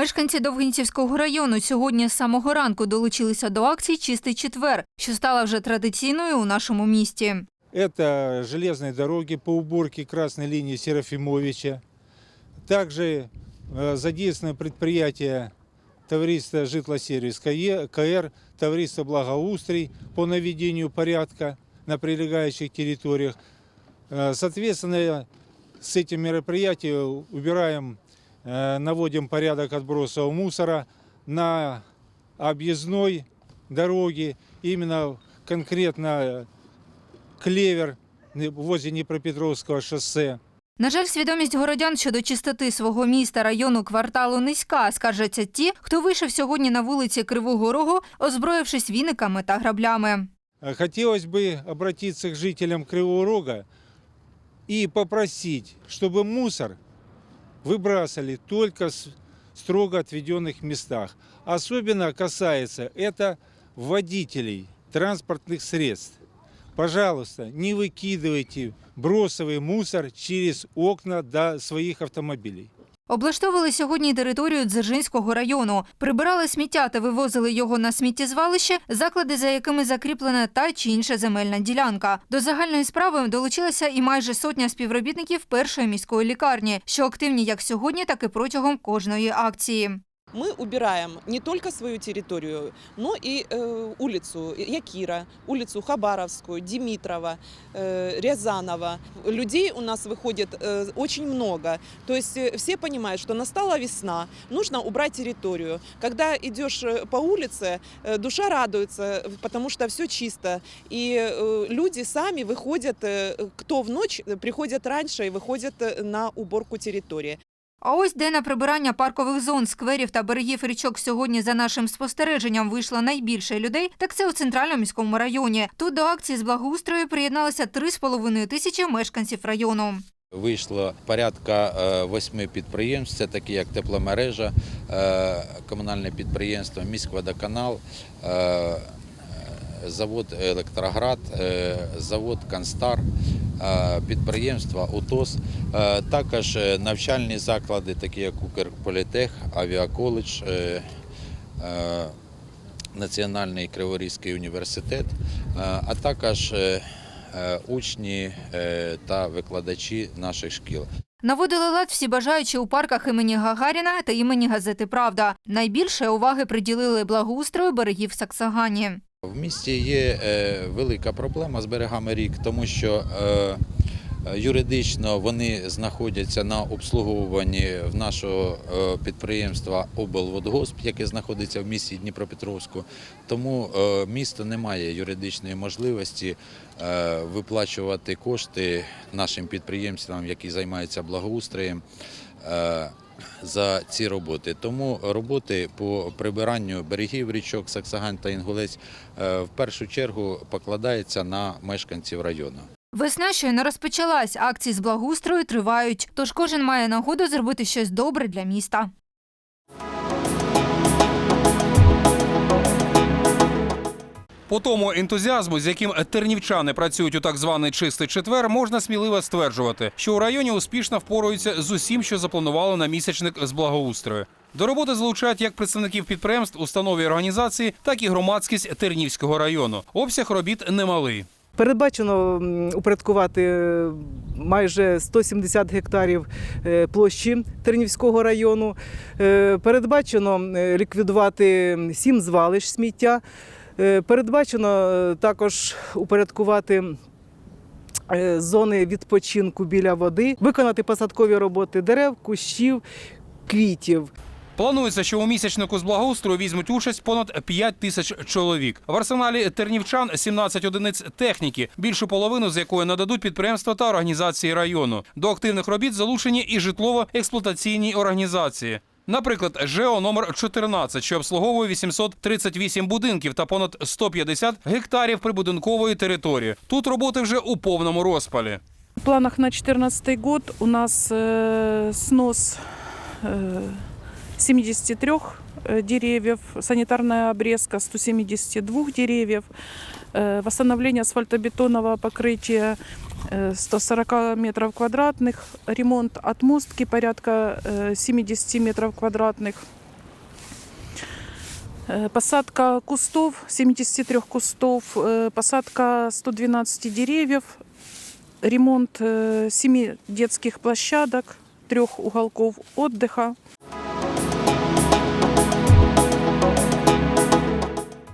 Мешканці Довгинцівського району сьогодні з самого ранку долучилися до акції Чистий четвер, що стала вже традиційною у нашому місті. Это железные дороги по уборке красной линии Серафимовича. Также э, задействовано предприятие товариства «Житлосервис КЕ- КР», товариство «Благоустрий» по наведению порядка на прилегающих территориях. Э, Соответственно, с этим мероприятием убираем, э, наводим порядок отбросов мусора на объездной дороге, именно конкретно Клевер возле Днепропетровского шоссе. На жаль, свідомість городян щодо чистоти свого міста, району, кварталу низька, скаржаться ті, хто вийшов сьогодні на вулиці Кривого Рогу, озброївшись віниками та граблями. А Хотелось бы обратиться к жителям Кривого Рога и попросить, чтобы мусор выбрасывали только в строго отведенных местах. Особенно касается это водителей транспортных средств. Пожалуйста, не выкидывайте бросовый мусор через окна до своих автомобилей. Облаштовували сьогодні територію Дзержинського району. Прибирали сміття та вивозили його на сміттєзвалище, заклади, за якими закріплена та чи інша земельна ділянка. До загальної справи долучилася і майже сотня співробітників першої міської лікарні, що активні як сьогодні, так і протягом кожної акції. Мы убираем не только свою территорию, но и э, улицу Якира, улицу Хабаровскую, Димитрова, э, Рязанова. Людей у нас выходит э, очень много. То есть э, все понимают, что настала весна, нужно убрать территорию. Когда идешь э, по улице, э, душа радуется, э, потому что все чисто. И э, люди сами выходят, э, кто в ночь, э, приходят раньше и выходят э, на уборку территории. А ось де на прибирання паркових зон, скверів та берегів річок сьогодні за нашим спостереженням вийшло найбільше людей, так це у центральному міському районі. Тут до акції з благоустрою приєдналися 3,5 тисячі мешканців району. Вийшло порядка е, восьми підприємств, це такі як тепломережа, е, комунальне підприємство, міськводоканал, е, завод Електроград, завод Канстар, підприємства УТОС, е, також е, навчальні заклади, такі як Укрполітех, Авіаколедж, е, е, Національний Криворізький університет, е, а також е, е, учні е, та викладачі наших шкіл. Наводили лад всі бажаючі у парках імені Гагаріна та імені газети Правда. Найбільше уваги приділили благоустрою берегів Саксагані. В місті є е, велика проблема з берегами рік, тому що е, юридично вони знаходяться на обслуговуванні в нашого е, підприємства облводгосп, яке знаходиться в місті Дніпропетровську. Тому місто не має юридичної можливості виплачувати кошти нашим підприємствам, які займаються благоустроєм. Е, за ці роботи. Тому роботи по прибиранню берегів річок Саксагань та Інгулець е, в першу чергу покладаються на мешканців району. Весна щойно розпочалась, акції з благоустрою тривають, тож кожен має нагоду зробити щось добре для міста. По тому ентузіазму, з яким тернівчани працюють у так званий чистий четвер, можна сміливо стверджувати, що у районі успішно впораються з усім, що запланувало на місячник з благоустрою. До роботи залучають як представників підприємств, установ і організацій, так і громадськість Тернівського району. Обсяг робіт немалий. Передбачено упорядкувати е, майже 170 гектарів е, площі Тернівського району. Е, Передбачено ліквідувати сім звалищ сміття. Е, Передбачено е, також упорядкувати е, зони відпочинку біля води, виконати посадкові роботи дерев, кущів, квітів. Планується, що у місячнику з благоустрою візьмуть участь понад 5 тисяч чоловік. В арсеналі тернівчан 17 одиниць техніки, більшу половину з якої нададуть підприємства та організації району. До активних робіт залучені і житлово-експлуатаційні організації. Наприклад, ЖЕО номер 14, що обслуговує 838 будинків та понад 150 гектарів прибудинкової території. Тут роботи вже у повному розпалі. В планах на 2014 год у нас э, снос э, 73 э, деревьев, санитарная обрезка 172 деревьев, э, восстановление асфальтобетонного покрытия э, 140 метров квадратных, ремонт отмостки порядка э, 70 метров квадратных, Э, Посадка кустов, 73 кустов, э, посадка 112 деревьев, ремонт 7 детских площадок, трех уголков отдыха.